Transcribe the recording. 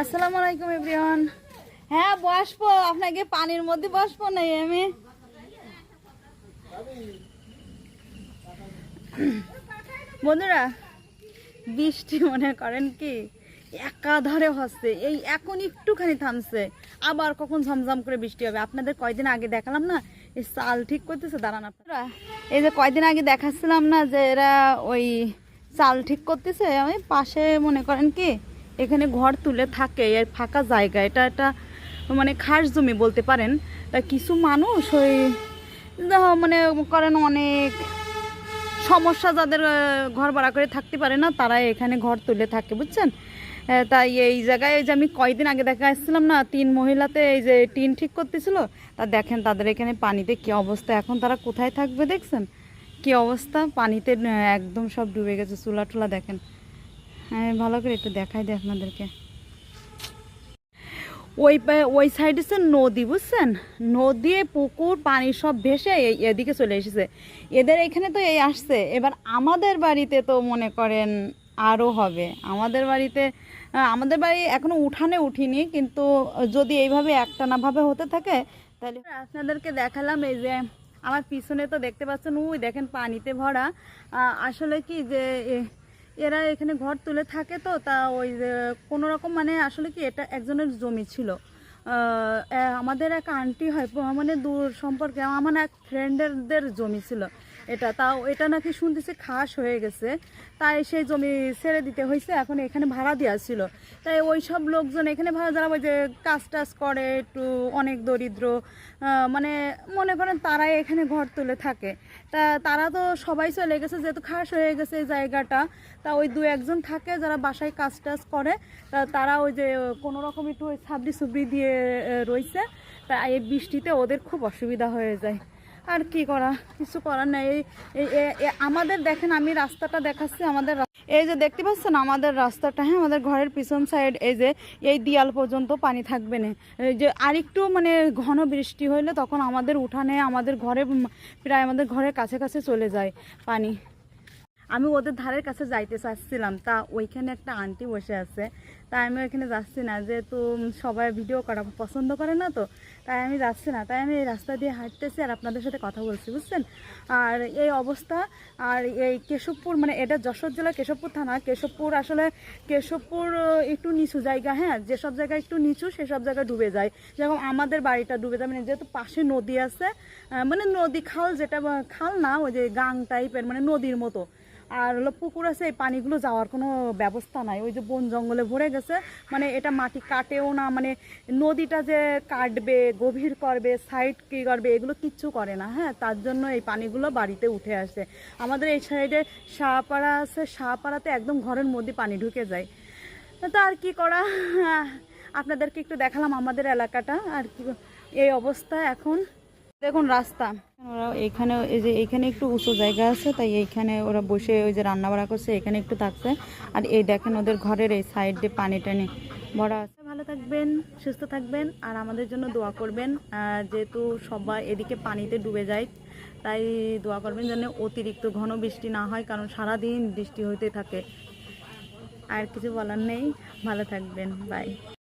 আসসালামু আলাইকুম, এভরিওয়ান। হ্যাঁ বসবো। আপনাকে পানির মধ্যে বসবো না আমি। বন্ধুরা, বৃষ্টি মনে করেন কি? একাধারে হচ্ছে, এই এখন একটুখানি থামছে। আবার কখন ঝমঝম করে বৃষ্টি হবে? আপনাদের কয়দিন আগে দেখালাম না? এই চাল ঠিক করতেছে, দাঁড়ান আপনারা। এই যে কয়দিন আগে দেখাচ্ছিলাম না যে এরা ওই চাল ঠিক করতেছে? আমি পাশে মনে করেন কি এখানে ঘর তুলে থাকে, এর ফাঁকা জায়গা। এটা একটা মানে খাস জমি বলতে পারেন। তা কিছু মানুষ ওই মানে করেন অনেক সমস্যা যাদের ঘর ভাড়া করে থাকতে পারে না তারা এখানে ঘর তুলে থাকে, বুঝছেন? তাই এই জায়গায় এই যে আমি কয়দিন আগে দেখা আসছিলাম না, তিন মহিলাতে এই যে টিন ঠিক করতেছিল, তা দেখেন তাদের এখানে পানিতে কি অবস্থা, এখন তারা কোথায় থাকবে দেখছেন? কি অবস্থা? পানিতে একদম সব ডুবে গেছে চুলা টুলা দেখেন। হ্যাঁ ভালো করে একটু দেখাই দেয় আপনাদেরকে। ওই ওই সাইডে হচ্ছে নদী, বুঝছেন? নদী, পুকুর, পানি সব ভেসে এদিকে চলে এসেছে। এদের এখানে তো এই আসছে। এবার আমাদের বাড়িতে তো মনে করেন আরও হবে। আমাদের বাড়িতে আমাদের বাড়ি এখনও উঠানে উঠিনি, কিন্তু যদি এইভাবে একটানাভাবে হতে থাকে, তাহলে আপনাদেরকে দেখালাম এই যে, আমার পিছনে তো দেখতে পাচ্ছেন ওই দেখেন পানিতে ভরা। আসলে কি যে এরা এখানে ঘর তুলে থাকে তো, তা ওই কোনো রকম মানে আসলে কি এটা একজনের জমি ছিল। আমাদের এক আন্টি হয় মানে দূর সম্পর্কে, আমার এক ফ্রেন্ডেরদের জমি ছিল এটা। তাও এটা নাকি শুনতেছি খাস হয়ে গেছে, তাই সেই জমি ছেড়ে দিতে হয়েছে এখন এখানে ভাড়া দেওয়া ছিল। তাই ওই সব লোকজন এখানে ভাড়া যারা ওই যে কাজ টাজ করে, একটু অনেক দরিদ্র মানে মনে করেন তারাই এখানে ঘর তুলে থাকে। তা তারা তো সবাই চলে গেছে, যেহেতু খাস হয়ে গেছে এই জায়গাটা। তা ওই দু একজন থাকে যারা বাসায় কাজ টাজ করে। তা তারা ওই যে কোনো রকম একটু ওই সাবড়ি সুবড়ি দিয়ে রয়েছে তা এই বৃষ্টিতে ওদের খুব অসুবিধা হয়ে যায়। আর কি করা? কিছু করার নেই। এই- আমাদের দেখেন, আমি রাস্তাটা দেখাচ্ছি আমাদের এই যে দেখতে পাচ্ছেন আমাদের রাস্তাটা হ্যাঁ আমাদের ঘরের পিছন সাইড এই যে, এই দিয়াল পর্যন্ত পানি থাকবে না। এই যে আরেকটু মানে ঘন বৃষ্টি হইলে তখন আমাদের উঠানে, আমাদের ঘরে প্রায় আমাদের ঘরের কাছে কাছে চলে যায় পানি। আমি ওদের ধারের কাছে যাইতে চাচ্ছিলাম। তা ওইখানে একটা আন্টি বসে আছে। তাই আমি ওইখানে যাচ্ছি না, যেহেতু সবাই ভিডিও করা পছন্দ করে না তো, তাই আমি যাচ্ছি না। তাই আমি এই রাস্তা দিয়ে হাঁটতেছি আর আপনাদের সাথে কথা বলছি, বুঝছেন? আর এই অবস্থা, আর এই কেশবপুর মানে এটা যশোর জেলা কেশবপুর থানা। কেশবপুর আসলে কেশবপুর একটু নিচু জায়গা হ্যাঁ? যেসব জায়গা একটু নিচু, সেসব জায়গায় ডুবে যায়। যেরকম আমাদের বাড়িটা ডুবে যায় মানে যেহেতু পাশে নদী আছে মানে নদী খাল যেটা খাল না, ওই যে গাং টাইপের মানে নদীর মতো। আর হলো পুকুর আছে, এই পানিগুলো যাওয়ার কোনো ব্যবস্থা নাই। ওই যে বন জঙ্গলে ভরে গেছে মানে এটা মাটি কাটেও না মানে নদীটা যে কাটবে, গভীর করবে সাইড কি করবে, এগুলো কিচ্ছু করে না হ্যাঁ? তার জন্য এই পানিগুলো বাড়িতে উঠে আসে। আমাদের এই সাইডে শাহপাড়া আছে, শাহপাড়াতে একদম ঘরের মধ্যে পানি ঢুকে যায়। তো আর কি করা? আপনাদেরকে একটু দেখালাম আমাদের এলাকাটা, আর কি এই অবস্থা এখন। দেখুন, রাস্তা। ওরা এখানে, এই যে এখানে একটু উঁচু জায়গা আছে, তাই এইখানে ওরা বসে ওই যে রান্না বাড়া করছে, এখানে একটু থাকছে। আর এই দেখেন ওদের ঘরের এই সাইড দিয়ে পানি টানি ভরা ভালো থাকবেন, সুস্থ থাকবেন, আর আমাদের জন্য দোয়া করবেন। যেহেতু সবাই এদিকে পানিতে ডুবে যায়, তাই দোয়া করবেন যেন অতিরিক্ত ঘন বৃষ্টি না হয়, কারণ সারাদিন বৃষ্টি হইতে থাকে। আর কিছু বলার নেই। ভালো থাকবেন। বাই